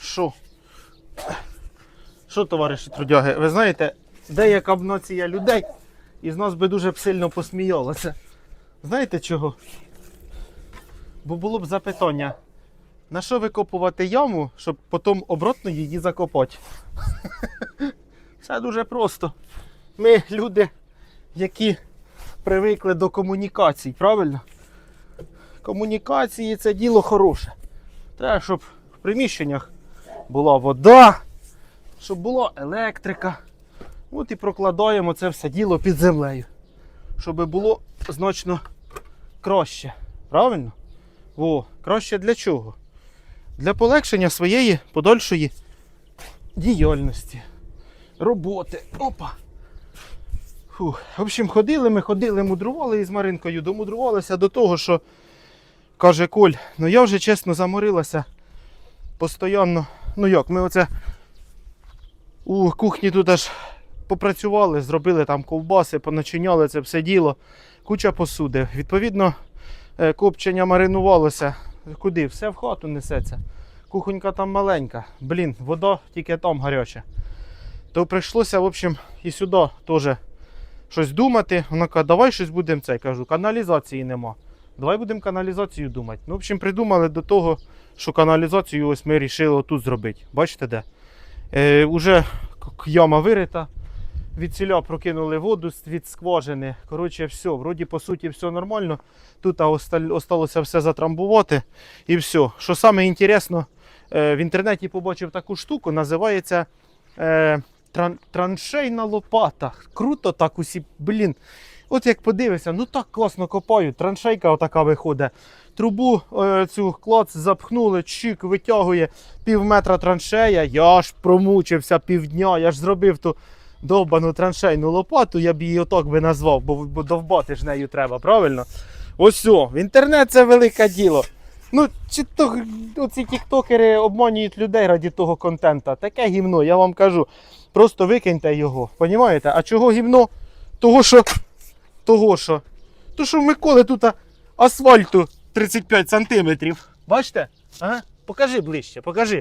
Що? Що, товариші трудяги? Ви знаєте, деяка б нація людей із нас би дуже б сильно посміялася. Знаєте чого? Бо було б запитання, на що викопувати яму, щоб потім обратно її закопати? Це дуже просто. Ми люди, які привикли до комунікацій, правильно? Комунікації це діло хороше. Треба, щоб в приміщеннях була вода, щоб була електрика. От і прокладаємо це все діло під землею. Щоб було значно краще. Правильно? О, краще для чого? Для полегшення своєї подальшої діяльності, роботи. Опа. Фух. В общем, ходили ми, ходили, мудрували із Маринкою, домудрувалися до того, що каже Коль, ну я вже чесно заморилася постійно. Ну як, ми оце у кухні тут аж попрацювали, зробили там ковбаси, поначиняли це все діло, куча посуди. Відповідно, е, копчення маринувалося. Куди? Все в хату несеться. Кухонька там маленька. Блін, вода тільки там гаряча. То прийшлося, в общем, і сюди теж щось думати. Вона каже, давай щось будемо це. Кажу, каналізації нема. Давай будемо каналізацію думати. Ну, в общем, придумали до того, що каналізацію ось ми вирішили тут зробити. Бачите де? Е, уже яма вирита. Від ціля прокинули воду від скважини. Коротше, все, вроді по суті все нормально. Тут осталося все затрамбувати і все. Що саме інтересно, е, в інтернеті побачив таку штуку, називається е, тран- траншейна лопата. Круто так усі, блін. От як подивишся, ну так класно копають. Траншейка отака виходить. Трубу е, цю клац запхнули, чик, витягує пів метра траншея. Я ж промучився півдня, я ж зробив ту довбану траншейну лопату, я б її отак би назвав, бо, бо довбати ж нею треба, правильно? Ось в інтернет це велике діло. Ну, чи то оці тіктокери обманюють людей раді того контента. Таке гімно, я вам кажу. Просто викиньте його. Понімаєте? А чого гімно? Того що. Того що. То що в Миколи тут асфальту 35 сантиметрів. Бачите? Ага. Покажи ближче, покажи.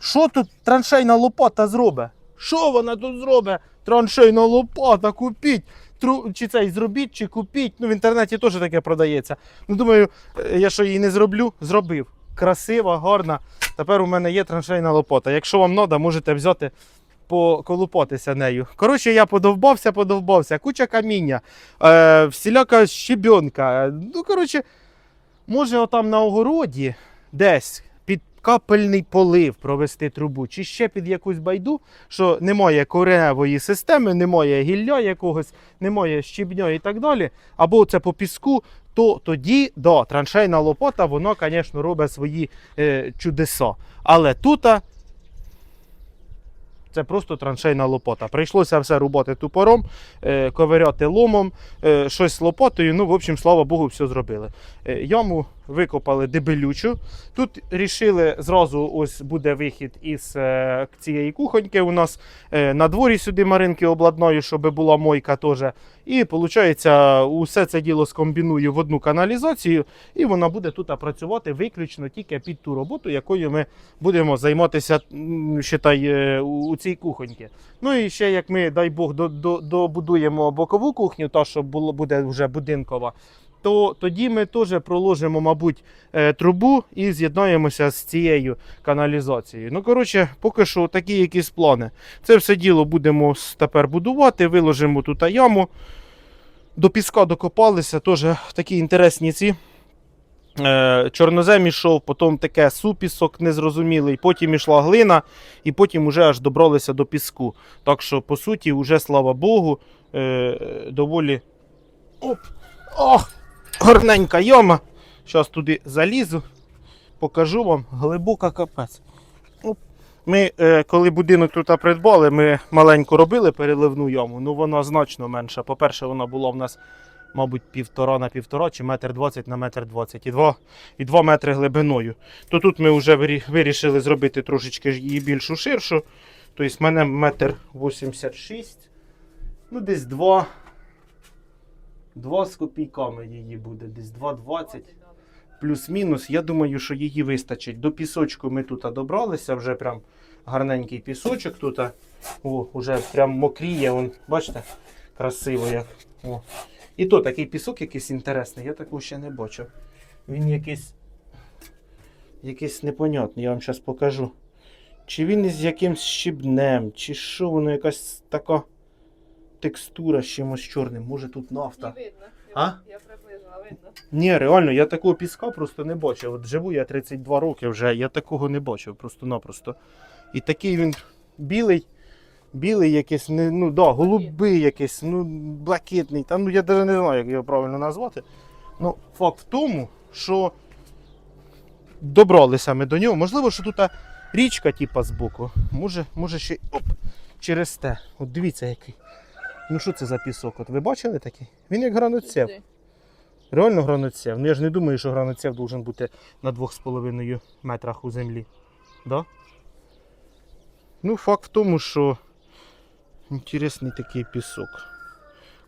Що тут траншейна лопата зробить? Що вона тут зробить? Траншейна лопата, купіть. Тру... Чи цей зробіть, чи купіть. Ну, в інтернеті теж таке продається. Ну, думаю, е, я що її не зроблю, зробив. Красива, гарна. Тепер у мене є траншейна лопата. Якщо вам треба, можете взяти поколупатися нею. Коротше, я подовбався, подовбався. Куча каміння, е, всіляка щебенка. Ну, коротше, може, отам на огороді десь під капельний полив провести трубу, чи ще під якусь байду, що немає кореневої системи, немає гілля якогось, немає щебня і так далі, або це по піску, то тоді да, траншейна лопата, воно, звісно, робить свої е, чудеса. Але тут це просто траншейна лопата. Прийшлося все рубати тупором, е, ковиряти ломом, е, щось з лопатою. Ну, в общем, слава Богу, все зробили. Е, яму викопали дебелючу. Тут рішили зразу ось буде вихід із е, цієї кухоньки. У нас е, на дворі сюди маринки обладнаю, щоб була мойка теж. І виходить, усе це діло скомбіную в одну каналізацію, і вона буде тут працювати виключно тільки під ту роботу, якою ми будемо займатися считай, е, у цій кухоньці. Ну і ще як ми, дай Бог, до, до, добудуємо бокову кухню, та що було, буде вже будинкова. То тоді ми теж проложимо, мабуть, е, трубу і з'єднаємося з цією каналізацією. Ну, коротше, поки що такі якісь плани. Це все діло будемо тепер будувати, виложимо тут яму. До піска докопалися, теж такі інтересні ці. Е, чорнозем ішов, потім таке супісок незрозумілий, потім ішла глина, і потім вже аж добралися до піску. Так що, по суті, вже, слава Богу, е, доволі. Оп! Ох! Гарненька яма. Зараз туди залізу, покажу вам глибока капець. Ми, е, коли будинок тут придбали, ми маленько робили переливну яму, ну вона значно менша. По-перше, вона була в нас, мабуть, півтора на півтора чи метр двадцять на метр двадцять і два, і два метри глибиною. То тут ми вже вирішили зробити трошечки її більшу ширшу. Тобто в мене метр вісімдесят шість, ну десь два. Два з копійками її буде, десь 2,20. плюс-мінус. Я думаю, що її вистачить. До пісочку ми тут добралися, вже прям гарненький пісочок тут. О, уже прям мокріє, он, бачите, красиво як. О. І то такий пісок якийсь інтересний, я такого ще не бачив. Він якийсь, якийсь непонятний, я вам зараз покажу. Чи він із якимсь щебнем, чи що воно якась така текстура з чимось чорним. Може тут нафта. Не видно. А? Я приблизила, видно. Ні, реально, я такого піска просто не бачив. От живу я 32 роки вже, я такого не бачив просто-напросто. І такий він білий, білий якийсь, не, ну да, голубий якийсь, ну, блакитний. Та, ну я навіть не знаю, як його правильно назвати. Ну, факт в тому, що добралися ми до нього. Можливо, що тут річка, типа, збоку. Може, може ще оп, через те. От дивіться який. Ну що це за пісок? От ви бачили такий? Він як граноцев. Реально граноцев. Ну я ж не думаю, що граноцев должен бути на 2,5 метрах у землі. Да? Ну, факт в тому, що інтересний такий пісок.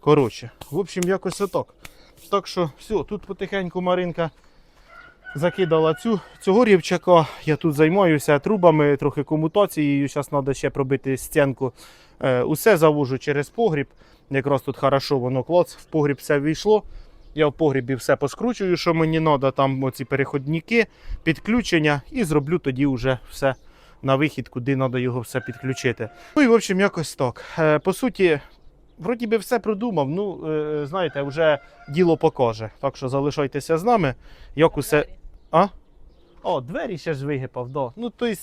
Коротше, в общем, якось отак. Так що, все, тут потихеньку Маринка закидала цю, цього рівчака. Я тут займаюся трубами, трохи комутацією. Зараз треба ще пробити стінку. Е, усе завожу через погріб. Якраз тут хорошо воно клоц, в погріб все війшло. Я в погрібі все поскручую, що мені треба, там оці переходники, підключення, і зроблю тоді вже все на вихід, куди треба його все підключити. Ну і в общем, якось так. Е, По суті, вроді би все продумав. Ну, е, знаєте, вже діло покаже. Так що залишайтеся з нами. Як усе. А? О, двері ще ж вигипав, да. Ну, тобто,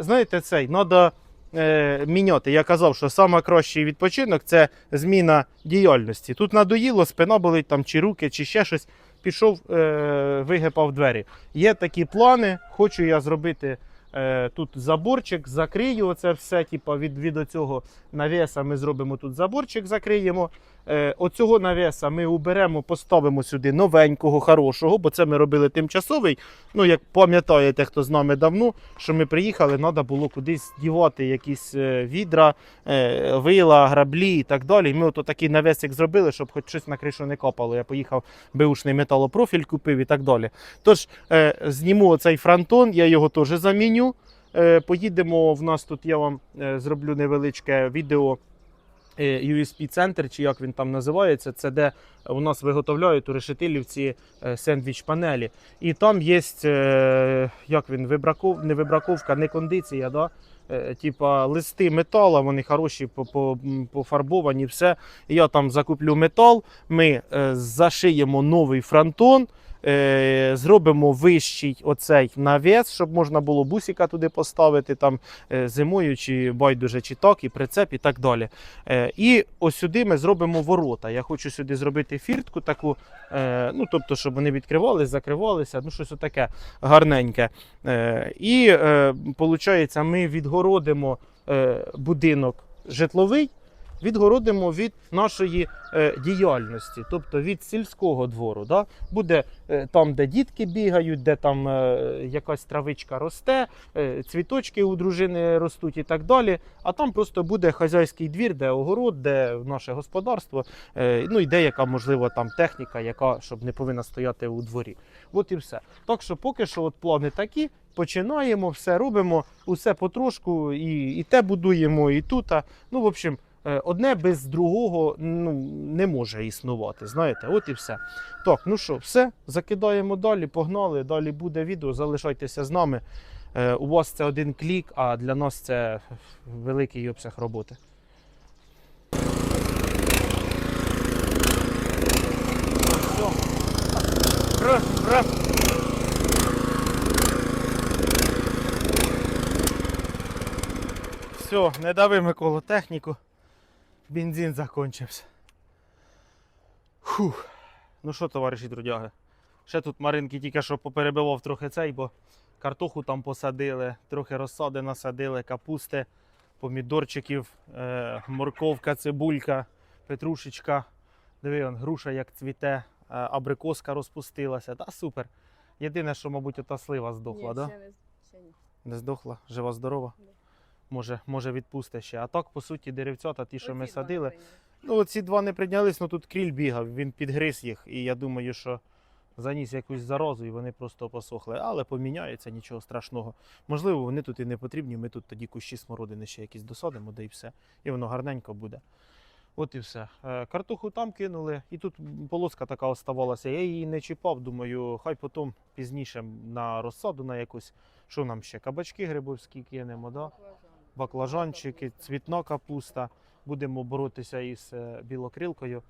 знаєте, цей, треба е, міняти. Я казав, що найкращий відпочинок це зміна діяльності. Тут надоїло, спина болить там, чи руки, чи ще щось. Пішов, е, вигипав двері. Є такі плани, хочу я зробити. Е, тут заборчик, закрию оце все, типа від, від оцього навеса ми зробимо тут заборчик, закриємо. Е, оцього навеса ми уберемо, поставимо сюди новенького, хорошого, бо це ми робили тимчасовий. Ну, як пам'ятаєте, хто з нами давно, що ми приїхали, треба було кудись дівати якісь е, відра, вила, граблі і так далі. Ми ото такий навесик зробили, щоб хоч щось на кришу не копало. Я поїхав беушний металопрофіль, купив і так далі. Тож зніму оцей фронтон, я його теж заміню. Е, поїдемо. В нас тут я вам е, зроблю невеличке відео. е, USB-центр, чи як він там називається, це де у нас виготовляють у решетилівці е, сендвіч панелі. І там є, як він, вибраков, не вибраковка, не кондиція. Да? Типа листи металу, вони хороші, пофарбовані, все. Я там закуплю метал, ми зашиємо новий фронтон, е, зробимо вищий оцей навіс, щоб можна було бусика туди поставити там е, зимою, чи байдуже, чи так, і прицеп, і так далі. Е, і ось сюди ми зробимо ворота. Я хочу сюди зробити фіртку таку, е, ну тобто, щоб вони відкривалися, закривалися, ну щось таке гарненьке. Е, і виходить, ми відгородимо е, будинок житловий. Відгородимо від нашої е, діяльності, тобто від сільського двору. Да? Буде е, там, де дітки бігають, де там е, якась травичка росте, цвіточки у дружини ростуть і так далі. А там просто буде хазяйський двір, де огород, де наше господарство, ну і деяка, можливо, там техніка, яка щоб не повинна стояти у дворі. От і все. Так що поки що от плани такі. Починаємо, все робимо, усе потрошку, і, і те будуємо, і тут. Ну, в общем, одне без другого ну, не може існувати. Знаєте, от і все. Так, ну що, все, закидаємо далі, погнали. Далі буде відео. Залишайтеся з нами. Е, У вас це один клік, а для нас це великий обсяг роботи. Все, не дави Миколу техніку. Бензин закончився. Фух. Ну що, товариші трудяги? Ще тут Маринки тільки що поперебивав трохи цей, бо картоху там посадили, трохи розсади насадили, капусти, помідорчиків, е, морковка, цибулька, петрушечка. Диви, он, груша як цвіте, е, абрикоска розпустилася. Та супер. Єдине, що, мабуть, ота слива здохла, Ні, да? ще не, ще ні. Не здохла, жива здорова. Ні. Може, може відпусти ще. А так, по суті, деревцята, ті, що ми садили. Ну, оці два не прийнялись, ну тут кріль бігав, він підгриз їх. І я думаю, що заніс якусь заразу і вони просто посохли. Але поміняється нічого страшного. Можливо, вони тут і не потрібні. Ми тут тоді кущі смородини ще якісь досадимо, да і все. І воно гарненько буде. От і все. Е, Картоху там кинули, і тут полоска така оставалася. Я її не чіпав, думаю, хай потім пізніше на розсаду на якусь. Що нам ще? Кабачки грибовські кинемо, да? Баклажанчики, цвітна капуста. Будемо боротися із е, білокрилкою.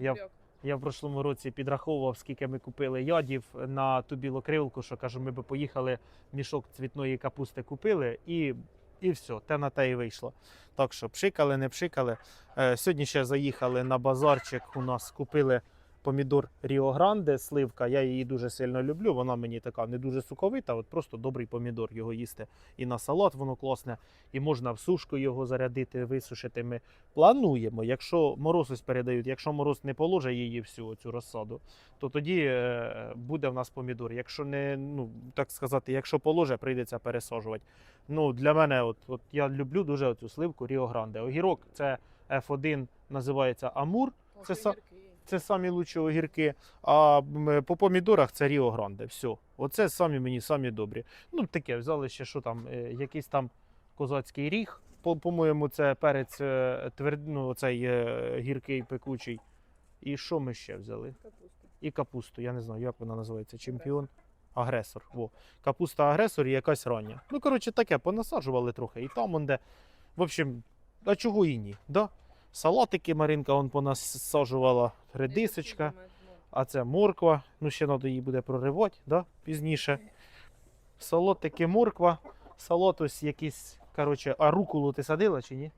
Я- Я в прошлому році підраховував, скільки ми купили ядів на ту білокрилку, що кажу, ми би поїхали, мішок цвітної капусти купили і, і все, те на те і вийшло. Так що пшикали, не пшикали. Е, сьогодні ще заїхали на базарчик. У нас купили помідор Ріо Гранде, сливка. Я її дуже сильно люблю. Вона мені така не дуже соковита, от просто добрий помідор його їсти. І на салат воно класне, і можна в сушку його зарядити, висушити. Ми плануємо, якщо мороз ось передають, якщо мороз не положе її всю цю розсаду, то тоді е, буде в нас помідор. Якщо не, ну так сказати, якщо положе, прийдеться пересаджувати. Ну, для мене, от, от я люблю дуже цю сливку Ріо Гранде. Огірок це F1 називається Амур. Це. Це самі лучші огірки. А по помідорах це Ріо Гранде. Все. Оце самі мені самі добрі. Ну, таке, взяли ще, що там, е, якийсь там козацький ріг. По- По-моєму, це перець е, тверд... ну, цей е, гіркий пекучий. І що ми ще взяли? Капуста. І капусту. Я не знаю, як вона називається. Чемпіон. Агресор. Во. Капуста агресор і якась рання. Ну, коротше, таке, понасаджували трохи. І там, де. В общем, а чого і ні? Да? Салатики Маринка вон понасаджувала, редисочка. Ну, А це морква. Ну, ще треба її буде проривати, да? пізніше. Солотики, морква. Салат ось якийсь. Коротше, а рукулу ти садила чи ні?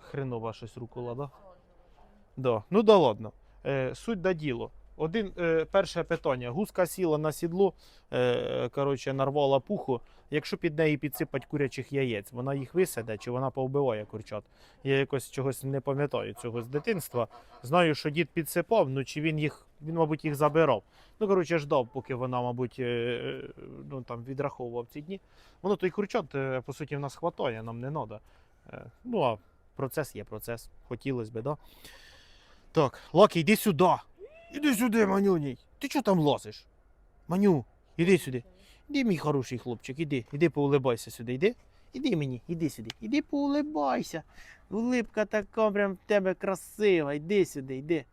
Хренова щось рукула, да? Да. Ну да ладно. Е, суть да діло. Один, е, перше питання. Гуска сіла на сідло, е, коротше, нарвала пуху. Якщо під неї підсипать курячих яєць, вона їх висаде чи вона повбиває курчат? Я якось чогось не пам'ятаю цього з дитинства. Знаю, що дід підсипав, ну чи він їх, він, мабуть, їх забирав. Ну, коротше, ждав, поки вона, мабуть, е, е, ну, там, відраховував ці дні. Воно той курчат, е, по суті, в нас хватає, нам не треба. Ну, а процес є процес. Хотілося б, да? Так, Лакі, іди сюди. Іди сюди, манюній. Ти чого там лазиш? Маню, іди сюди. Іди, мій хороший хлопчик, іди, іди поулибайся сюди, іди. Іди мені, іди сюди, іди поулибайся. Улипка така прям в тебе красива. Іди сюди, іди.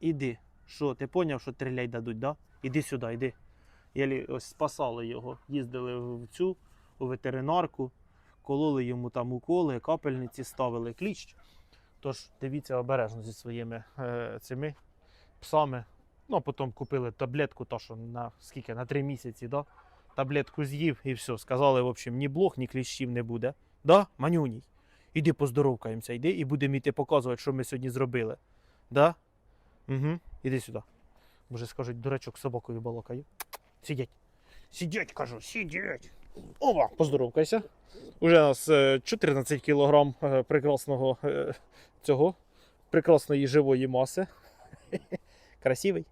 Іди. Що, ти поняв, що трилей дадуть, да? Іди сюди, іди. Єлі ось спасали його. Їздили в цю, у ветеринарку, кололи йому там уколи, капельниці ставили кліщ. Тож дивіться обережно зі своїми е, цими псами. Ну, потім купили таблетку, то що на скільки, на три місяці, да? таблетку з'їв і все. Сказали, в общем, ні блох, ні кліщів не буде. Да, манюній? Іди поздоровкаємося, йди і будемо йти показувати, що ми сьогодні зробили. Да? Угу. Іди сюди. Може, скажуть, дурачок собакою балакає. Сидять. Сидять, кажу, сидять. Ова, поздоровкайся. Уже у нас е, 14 кілограм е, прекрасного е, цього, прекрасної живої маси. Красивий?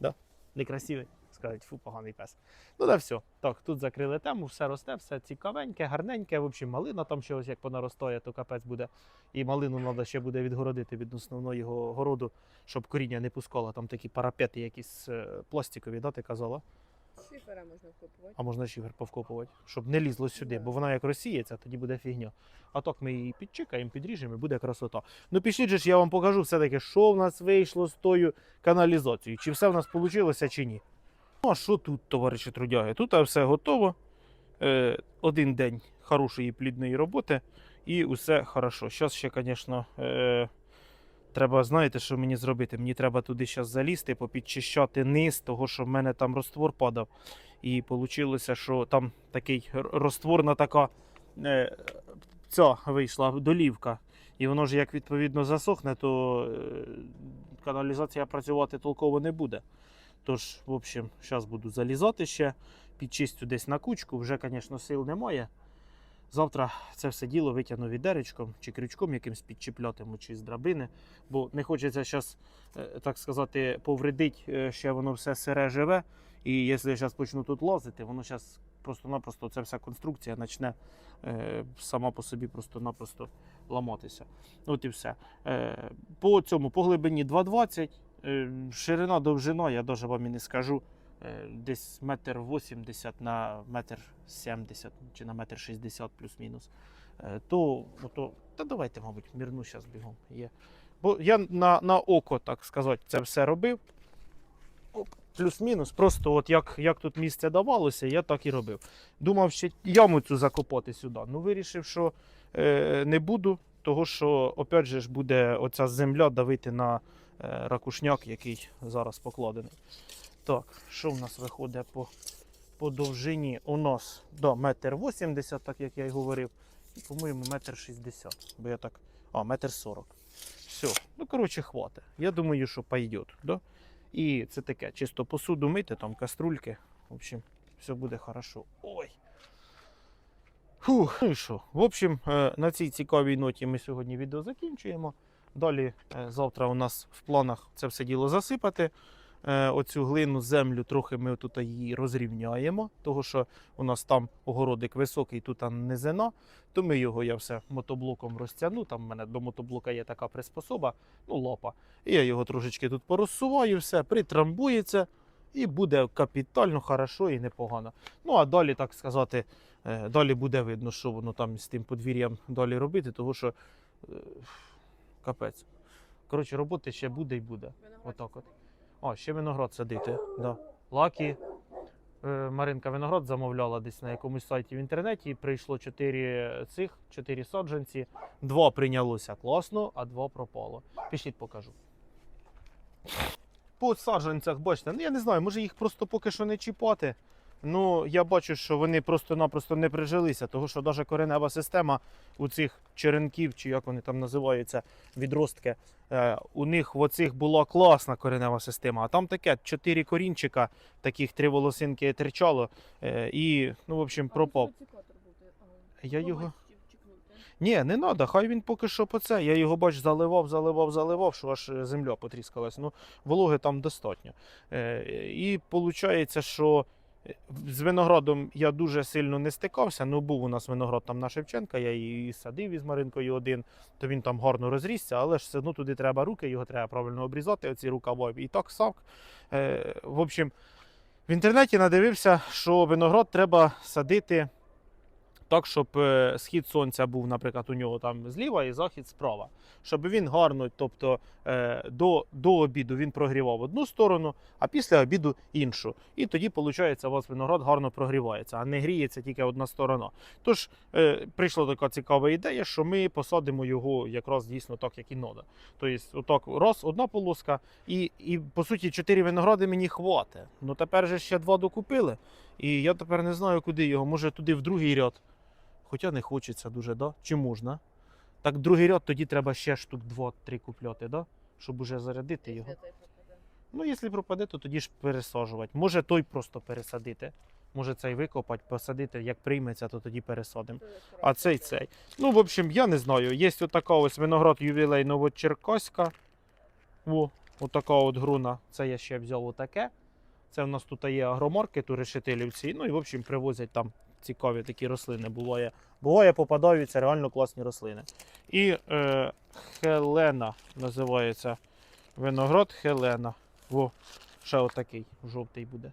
Да? Некрасивий? Скажуть, фу, поганий пес. Ну да все. Так, тут закрили тему, все росте, все цікавеньке, гарненьке. В общем, малина там ще ось як понаростає, то капець буде. І малину треба ще буде відгородити від основного городу, щоб коріння не пускало. Там такі парапети якісь е, пластикові, да, ти казала? Шифера можна вкопувати. А можна шифер повкопувати, щоб не лізло сюди, бо вона як розсіється, тоді буде фігня. А так ми її підчикаємо, підріжемо і буде красота. Ну пішліть же ж, я вам покажу все-таки, що в нас вийшло з тою каналізацією. Чи все в нас вийшло, чи ні. Ну а що тут, товариші трудяги? Тут все готово. Е, один день хорошої плідної роботи і усе хорошо. Зараз ще, звісно, е, треба, знаєте, що мені зробити? Мені треба туди зараз залізти, попідчищати низ, того, що в мене там роствор падав. І вийшло, що там такий розтворна така е, ця вийшла долівка. І воно ж як відповідно засохне, то е, каналізація працювати толково не буде. Тож, в общем, зараз буду залізати ще, підчистю десь на кучку. Вже, звісно, сил немає. Завтра це все діло витягну відеречком чи крючком якимсь підчіплятиму, чи з драбини. Бо не хочеться зараз, так сказати, повредить, е, ще воно все сире живе. І якщо я зараз почну тут лазити, воно зараз просто-напросто ця вся конструкція почне е, сама по собі просто-напросто ламатися. От і все. Е, по цьому, по глибині 2,20. Е, Ширина довжина, я навіть вам і не скажу. Е, Десь метр вісімдесят на метр сімдесят чи на метр шістдесят плюс-мінус. Е, То, та давайте, мабуть, мірну зараз бігом. Є. Бо я на, на око, так сказати, це все робив. Плюс-мінус. Просто от як, як тут місце давалося, я так і робив. Думав ще яму цю закопати сюди. Ну, вирішив, що е, не буду, того що, опять же, ж буде оця земля давити на е, ракушняк, який зараз покладений. Так, що в нас виходить по, по довжині? У нас да, метр вісімдесят, так як я й говорив. І, по-моєму, метр шістдесят. Бо я так. А, метр сорок. Все. Ну, коротше, хватить. Я думаю, що пойдет. Да? І це таке, чисто посуду мити, там каструльки. В общем, все буде хорошо. Ой. Фух, ну що? В общем, е, на цій цікавій ноті ми сьогодні відео закінчуємо. Далі е, завтра у нас в планах це все діло засипати. Е, Оцю глину, землю трохи ми тут її розрівняємо, тому що у нас там огородик високий, тут низина, то ми його я все мотоблоком розтягну. Там в мене до мотоблока є така приспособа, ну лопа. І я його трошечки тут порозсуваю, все, притрамбується і буде капітально, хорошо і непогано. Ну а далі, так сказати, е, далі буде видно, що воно там з тим подвір'ям далі робити, тому що е, капець. Коротше, роботи ще буде і буде. Отак от. О, ще виноград садити. Да. Лакі. Е, Маринка виноград замовляла десь на якомусь сайті в інтернеті. Прийшло 4 цих, 4 саджанці. Два прийнялося класно, а два пропало. Пішліть покажу. По саджанцях, бачите, ну я не знаю, може їх просто поки що не чіпати. Ну, я бачу, що вони просто-напросто не прижилися, тому що навіть коренева система у цих черенків, чи як вони там називаються, відростки, е, у них в оцих була класна коренева система, а там таке чотири корінчика, таких три волосинки тричало, е, і, ну, в общем, пропав. Я його- Ні, не треба, хай він поки що по це. Я його бач, заливав, заливав, заливав, що аж е, земля потріскалась. Ну, вологи там достатньо. І виходить, що з виноградом я дуже сильно не стикався. Ну, був у нас виноград там на Шевченка, я її садив із Маринкою один, то він там гарно розрісся, але ж все одно туди треба руки, його треба правильно обрізати, оці рукава. І так сак. Е, в общем, в інтернеті надивився, що виноград треба садити так, щоб е, схід сонця був, наприклад, у нього там зліва і захід справа. Щоб він гарно, тобто е, до, до обіду він прогрівав одну сторону, а після обіду іншу. І тоді, виходить, у вас виноград гарно прогрівається, а не гріється тільки одна сторона. Тож е, прийшла така цікава ідея, що ми посадимо його якраз дійсно так, як і треба. Тобто, отак, раз, одна полоска, і, і по суті, чотири виногради мені хватить. Ну тепер же ще два докупили. І я тепер не знаю, куди його. Може туди в другий ряд. Хоча не хочеться дуже, да? Чи можна? Так, другий ряд тоді треба ще штук 2-3 купляти, да? щоб уже зарядити його. Ну, якщо пропаде, то тоді ж пересаджувати. Може той просто пересадити. Може цей викопати, посадити, як прийметься, то тоді пересадимо. А цей цей. Ну, в общем, я не знаю. Є отака ось виноград ювілей Новочеркаська. О, отака от груна. Це я ще взяв отаке. Це в нас тут є агромаркет у решетилівці. Ну і в общем привозять там цікаві такі рослини. Буває, буває попадаються реально класні рослини. І е, Хелена називається виноград Хелена. О, ще отакий жовтий буде.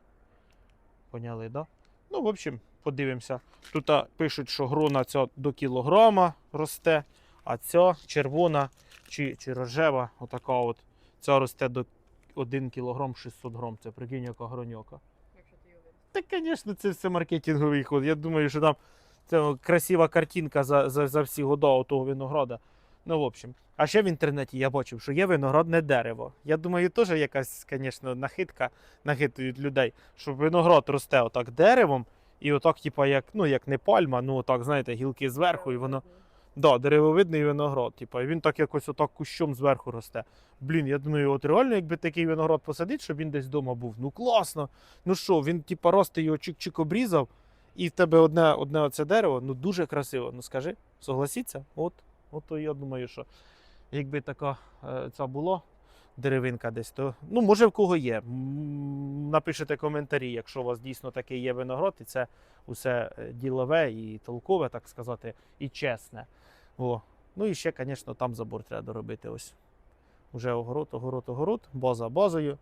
Поняли, да? Ну, в общем, подивимося. Тут пишуть, що грона ця до кілограма росте, а ця червона чи, чи рожева, отака от, ця росте до 1 кг 600 грам. Це прикинь, яка гроньока. Та, звісно, це все маркетинговий ход. Я думаю, що там це красива картинка за, за, за всі года того винограда. Ну, в общем. А ще в інтернеті я бачив, що є виноградне дерево. Я думаю, теж якась, звісно, нахитка нахитують людей, що виноград росте отак деревом, і отак, типа, як, ну, як не пальма, ну отак, знаєте, гілки зверху, і воно. Да, деревовидний виноград. Типа, і він так якось отак кущом зверху росте. Блін, я думаю, от реально, якби такий виноград посадити, щоб він десь вдома був. Ну класно. Ну що, він, типа, раз ти його чик-чик обрізав, і в тебе одне, одне оце дерево, ну дуже красиво. Ну скажи, согласіться? От, от то я думаю, що якби така е, ця була деревинка десь, то ну може в кого є. Напишете коментарі, якщо у вас дійсно такий є виноград, і це усе е, ділове і толкове, так сказати, і чесне. О. Ну і ще, звісно, там забор треба доробити. Ось. Вже огород, огород, огород, база базою.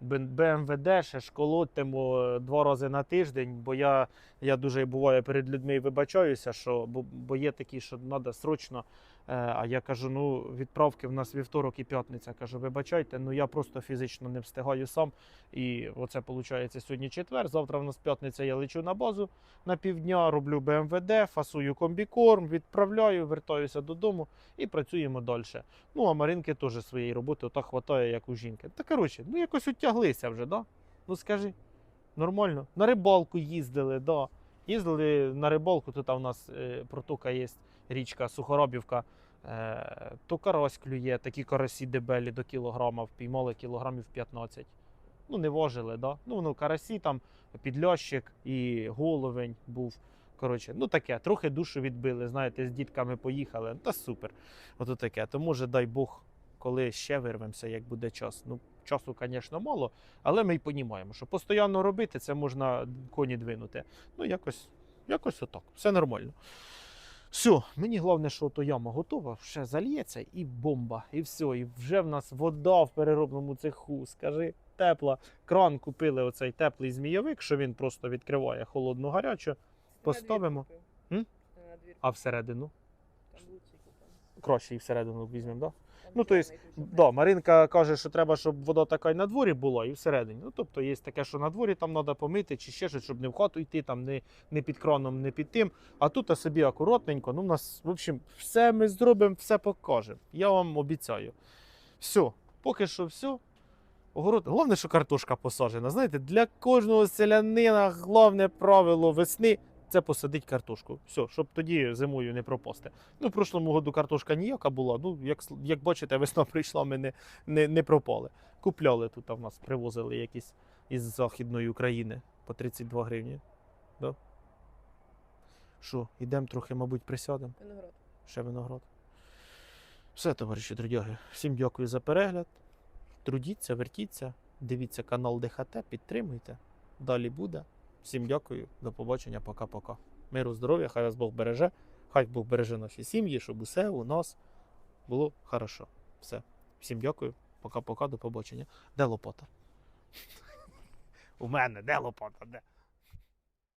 БМВД ще ж колотимо е, два рази на тиждень, бо я, я дуже буваю перед людьми вибачаюся, що, бо, бо є такі, що треба срочно. Е, а я кажу: ну, відправки в нас вівторок і п'ятниця. Кажу, вибачайте, ну я просто фізично не встигаю сам. І оце виходить сьогодні четвер. Завтра в нас п'ятниця, я лечу на базу на півдня, роблю БМВД, фасую комбікорм, відправляю, вертаюся додому і працюємо далі. Ну, а Маринки теж своєї роботи отак хватає, як у жінки. Та коротше, ну якось утяглися вже, да? Ну скажи, нормально. На рибалку їздили, да. Їздили на рибалку, тут у нас е, протока є річка Сухоробівка. Е, то карась клює, такі карасі дебелі до кілограма, впіймали кілограмів 15. Ну, не вожили, да? Ну, ну, карасі там, підльощик і головень був. Коротше, ну таке, трохи душу відбили, знаєте, з дітками поїхали. Та супер. Ото таке. Тому вже дай Бог, коли ще вирвемося, як буде час. Ну, часу, звісно, мало, але ми й розуміємо, що постійно робити це можна коні двинути. Ну, якось, якось отак. Все нормально. Все, мені головне, що то яма готова, ще зальється і бомба, і все. І вже в нас вода в переробному цеху. Скажи, тепла. Кран купили оцей теплий змійовик, що він просто відкриває холодну гарячу, Поставимо. М? А всередину. Краще і всередину візьмемо, так? Да? Ну, то есть, Да, Маринка каже, що треба, щоб вода така й на дворі була, і всередині. Ну, тобто є таке, що на дворі там треба помити, чи ще щось, щоб не в хату йти, там не, не під краном, не під тим. А тут а собі акуратненько. Ну, у нас, в общем, все ми зробимо, все покажемо. Я вам обіцяю. Все, поки що все. Огород. Головне, що картошка посаджена. Знаєте, для кожного селянина головне правило весни це посадити картошку. Все, щоб тоді зимою не пропасти. Ну, в прошлому году картошка ніяка була. Ну, як, як бачите, весна прийшла, ми не, не, не пропали. Купляли тут, а в нас привозили якісь із Західної України по 32 гривні. Да? Що, йдемо трохи, мабуть, присядемо. Виноград. Ще виноград. Все, товариші трудяги. Всім дякую за перегляд. Трудіться, вертіться, дивіться канал ДХТ, підтримуйте. Далі буде. Всім дякую, до побачення, пока-пока. Миру, здоров'я, хай вас Бог береже, хай Бог береже наші сім'ї, щоб усе у нас було хорошо. Все. Всім дякую, пока-пока, до побачення. Де лопата? У мене, де лопата? Де?